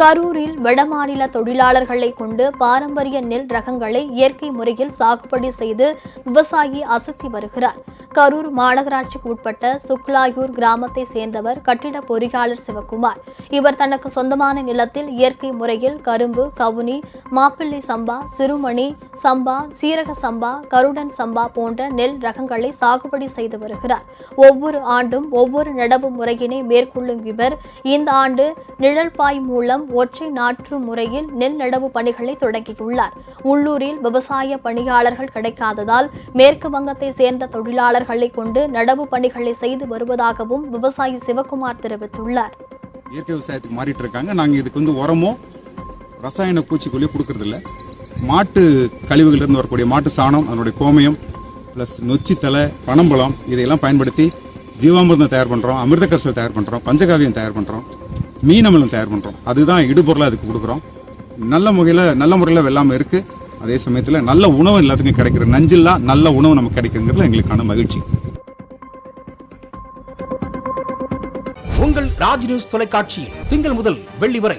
கரூரில் வடமாநில தொழிலாளர்களை கொண்டு பாரம்பரிய நெல் ரகங்களை இயற்கை முறையில் சாகுபடி செய்து விவசாயி அசத்தி வருகிறார். கரூர் மாநகராட்சிக்கு உட்பட்ட சுக்லாயூர் கிராமத்தை சேர்ந்தவர் கட்டிட பொறியாளர் சிவகுமார். இவர் தனக்கு சொந்தமான நிலத்தில் இயற்கை முறையில் கரும்பு கவுனி மாப்பிள்ளை சம்பா சிறுமணி சம்பா சீரக சம்பா கருடன் சம்பா போன்ற நெல் ரகங்களை சாகுபடி செய்து வருகிறார். ஒவ்வொரு ஆண்டும் ஒவ்வொரு நடவு முறையினை மேற்கொள்ளும் இவர் இந்த ஆண்டு நிழல்பாய் மூலம் ஒற்றை நாற்று முறையில் நெல் நடவு பணிகளை தொடங்கியுள்ளார். உள்ளூரில் விவசாய பணியாளர்கள் கிடைக்காததால் மேற்கு வங்கத்தை சேர்ந்த தொழிலாளர்களை கொண்டு நடவு பணிகளை செய்து வருவதாகவும் விவசாயி சிவகுமார் தெரிவித்துள்ளார். இயற்கை விவசாயத்துக்கு மாறிட்டு இருக்காங்க. நாங்கள் இதுக்கு வந்து உரமோ ரசாயன பூச்சிக்கொல்லியோ கொடுக்கறதில்ல. மாட்டு கழிவுகளிலிருந்து வரக்கூடிய மாட்டு சாணம் அதனுடைய கோமயம் ப்ளஸ் நொச்சித்தலை பனம்பழம் இதையெல்லாம் பயன்படுத்தி ஜீவாமிர்தம் தயார் பண்ணுறோம் அமிர்த கரிசல் தயார் பண்ணுறோம் பஞ்சகாவியம் தயார் பண்ணுறோம் மீனமலம் தயார் பண்ணுறோம் அதுதான் இடுபொருளாக அதுக்கு கொடுக்குறோம். நல்ல முறையில் நல்ல முறையில் வெள்ளாமல் இருக்குது அதே சமயத்தில் நல்ல உணவு எல்லாத்துக்கும் கிடைக்கிற நஞ்சில்லா நல்ல உணவு நமக்கு கிடைக்குங்கிறதுல எங்களுக்கான மகிழ்ச்சி. உங்கள் ராஜ் நியூஸ் தொலைக்காட்சியில் திங்கள் முதல் வெள்ளி வரை